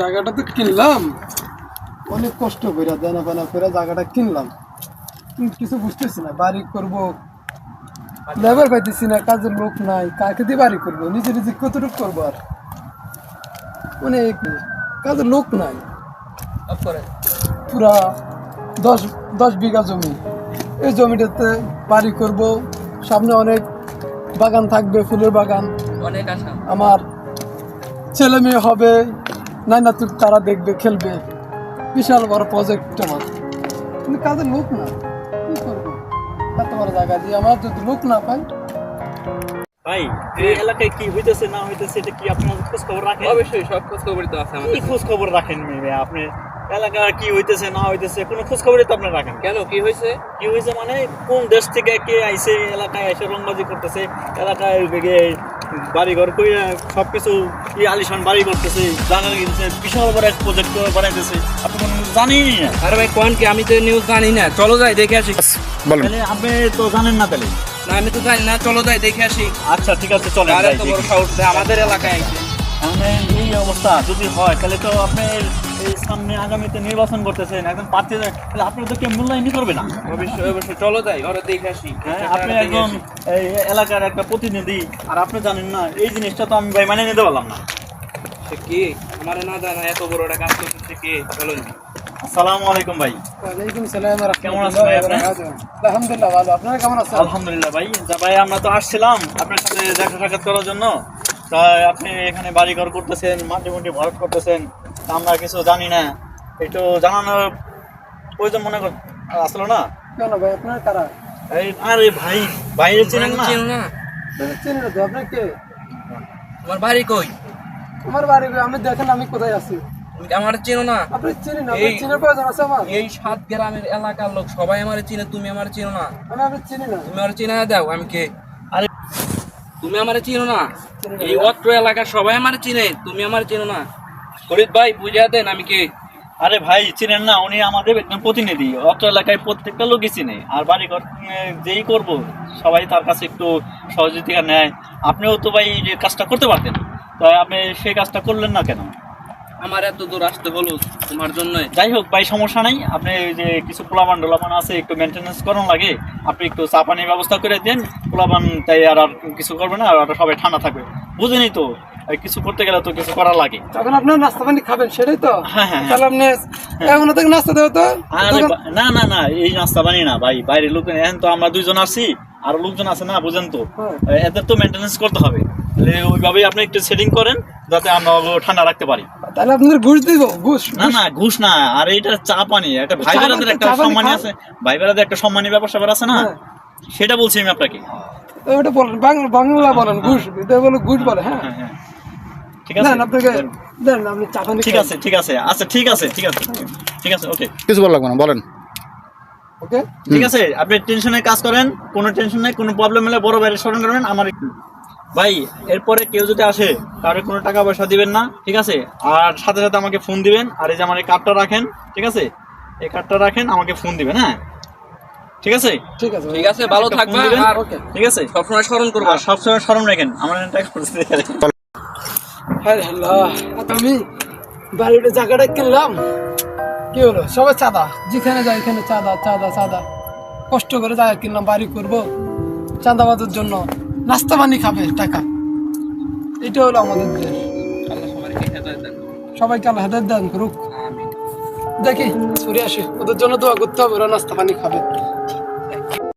জায়গাটা তো কিনলাম। অনেক কষ্ট করে দেনা ফেনা করে জায়গাটা কিনলাম। কিছু বুঝতেছি না বাড়ি করব লেবার পাইতেছি না কাজের লোক নাই কাকে দিয়ে বাড়ি করব নিজে নিজে কতটুকু করব আর? অনেক কাজের লোক নাই। পুরা দশ দশ বিঘা জমি। এই জমিটাতে বাড়ি করব সামনে অনেক বাগান থাকবে ফুলের বাগান। অনেক আশা। আমার ছেলে মেয়ে হবে নাই না তুই তারা দেখবে খেলবে। বিশাল বড় প্রজেক্ট আমার কিন্তু কাজের লোক না কি করব? এত বড় জায়গা দিয়ে আমার যদি লোক না পাই। ভাই এই এলাকায় কি হইতেছে না হইতেছে এটা কি আপনার খোঁজ খবর রাখেন? অবশ্যই সব খোঁজ খবরই তো আছে কি আমাদের। খোঁজ খবর রাখেন মেয়ে আপনি এলাকা কি হইতেছে না হইতেছে কোনো তো আপনি রাখেন। কেন কি হয়েছে কি হয়েছে মানে কোন দেশ থেকে কে আইছে এলাকায় এসে রংবাজি করতেছে এলাকায় বাড়িঘর করে সব কিছু আলিশান বাড়ি করতেছে গেছে বিশাল বড় এক প্রজেক্ট বানাইতেছে। আপনি কোনো না? আরে ভাই কোন কি? আমি তো নিউজ জানি না। চলো যাই দেখে আসি। বলেন। আপনি তো জানেন না তাহলে? না আমি তো জানি না। চলো যাই দেখে আসি। আচ্ছা ঠিক আছে আর। বড় সাহস আমাদের এলাকায় আইছে। মানে এই অবস্থা যদি হয় তাহলে তো আপনার সামনে আগামীতে নির্বাচন করতেছেন একজন প্রার্থী তাহলে আপনার তো কেউ মূল্যায়নই করবে না। অবশ্যই অবশ্যই। চলো যাই ওরা দেখে আসি। হ্যাঁ আপনি একজন এই এলাকার একটা প্রতিনিধি আর আপনি জানেন না এই জিনিসটা তো আমি ভাই মানে নিতে পারলাম না। সে কি? আমার না জানা এত বড় একটা কাজ করতেছে কে? চলো আসসালামু আলাইকুম ভাই। ওয়ালাইকুম সালাম কেমন আছেন ভাই আপনি? আলহামদুলিল্লাহ ভালো। আপনারা কেমন আছেন? আলহামদুলিল্লাহ ভাই যা ভাই আমরা তো আসছিলাম আপনার সাথে দেখা সাক্ষাৎ করার জন্য। তা আপনি এখানে বাড়ি ঘর করতেছেন মাটি মুটি ভরাট করতেছেন। আমরা কিছু জানি না। একটু জানানোর প্রয়োজন মনে কর আসলো না? কেন ভাই আপনার কারা? এই আরে ভাই বাইরে চেনেন না? চিনো না? কে? তোমার বাড়ি কই? আমার বাড়ি আপনি দেখেন আমি কোথায় আছি। আমার চিনো না? আপনি চিনি না এই- চিনার প্রয়োজন আছে আমার। এই সাত গ্রামের এলাকার লোক সবাই আমার চিনে তুমি আমার চিনো না? আমি আপনি চিনি না। তুমি আমার চিনা দাও আমি কে? আরে তুমি আমার চিনো না। এই অত্র এলাকার সবাই আমার চিনে তুমি আমার চিনো না? ফরিদ ভাই বুঝিয়ে দেন আমি কে? আরে ভাই চিনেন না উনি আমাদের একজন প্রতিনিধি। অত্র এলাকায় প্রত্যেকটা লোকই চিনে। আর বাড়ি ঘর যেই করব সবাই তার কাছে একটু সহযোগিতা নেয়। আপনিও তো ভাই এই যে কাজটা করতে পারতেন। তাই আপনি সেই কাজটা করলেন না কেন? আমার এত দূর আসতে হলো তোমার জন্য যাই হোক ভাই সমস্যা নাই। আপনি যে কিছু পোলাবান ডোলাবান আছে একটু মেনটেন্যান্স করানো লাগে। আপনি একটু চা পানির ব্যবস্থা করে দেন। পোলাবান তাই আর আর কিছু করবে না আর সবাই ঠান্ডা থাকবে। বুঝেনি তো? কিছু করতে গেলে তো কিছু করা লাগে। যখন আপনার নাস্তা পানি খাবেন সেটাই তো। হ্যাঁ, হ্যাঁ, হ্যাঁ। তাহলে আপনি এখন থেকে নাস্তা দেবো তো? না না না এই নাস্তা বানি না ভাই। বাইরের লোক এখন তো আমরা দুইজন আসছি আর লোকজন আছে না বুঝেন তো। হ্যাঁ। এদের তো মেনটেন্যান্স করতে হবে। ওইভাবেই আপনি একটু সেটিং করেন যাতে আমরা ঠান্ডা রাখতে পারি। তাহলে আপনার ঘুষ দিব ঘুষ না না ঘুষ না আর এটা চা পানি। একটা ভাই বেড়াদের একটা সম্মানী আছে ভাই বেড়াদের একটা সম্মানী ব্যাপার স্যাপার আছে না? হ্যাঁ। সেটা বলছি আমি আপনাকে। ওটা বলেন বাংলা বাংলা বলেন ঘুষ। এটা বলে ঘুষ বলে হ্যাঁ। হ্যাঁ হ্যাঁ। ঠিক আছে? আপনাকে দেন। আপনি চা পানি ঠিক আছে ঠিক আছে। আচ্ছা ঠিক আছে ঠিক আছে ঠিক আছে ওকে কিছু বলা লাগবে না বলেন। ওকে? ঠিক আছে আপনি টেনশনে কাজ করেন কোনো টেনশন নেই কোনো প্রবলেম হলে বড় বাইরে স্মরণ করবেন আমার ভাই এরপরে কেউ যদি আসে তাহলে কোনো টাকা পয়সা দিবেন না ঠিক আছে? আর সাথে সাথে আমাকে ফোন দিবেন আর এই যে আমার এই কার্ডটা রাখেন ঠিক আছে? এই কার্ডটা রাখেন আমাকে ফোন দিবেন হ্যাঁ? ঠিক আছে? ঠিক আছে ঠিক আছে ভালো একটা থাকবা। ফোন দিবেন, আর ওকে। ঠিক আছে? সবসময় স্মরণ করবা। সবসময় স্মরণ রাখেন আমার ট্যাক্স করতে হ্যাঁ আল্লাহ আমি বাড়িটা জায়গাটা কিনলাম। কি হলো? সবাই চাঁদা। যেখানে যাই এখানে চাঁদা চাঁদা চাঁদা। কষ্ট করে জায়গা কিনলাম বাড়ি করব। চাঁদাবাজের জন্য নাস্তা পানি খাবে টাকা। এটা হলো আমাদের দেশ। সবাইকে আল্লাহ হেদায়ত দান করুক। দেখি সরে আসে। ওদের জন্য দোয়া করতে হবে ওরা নাস্তা পানি খাবে।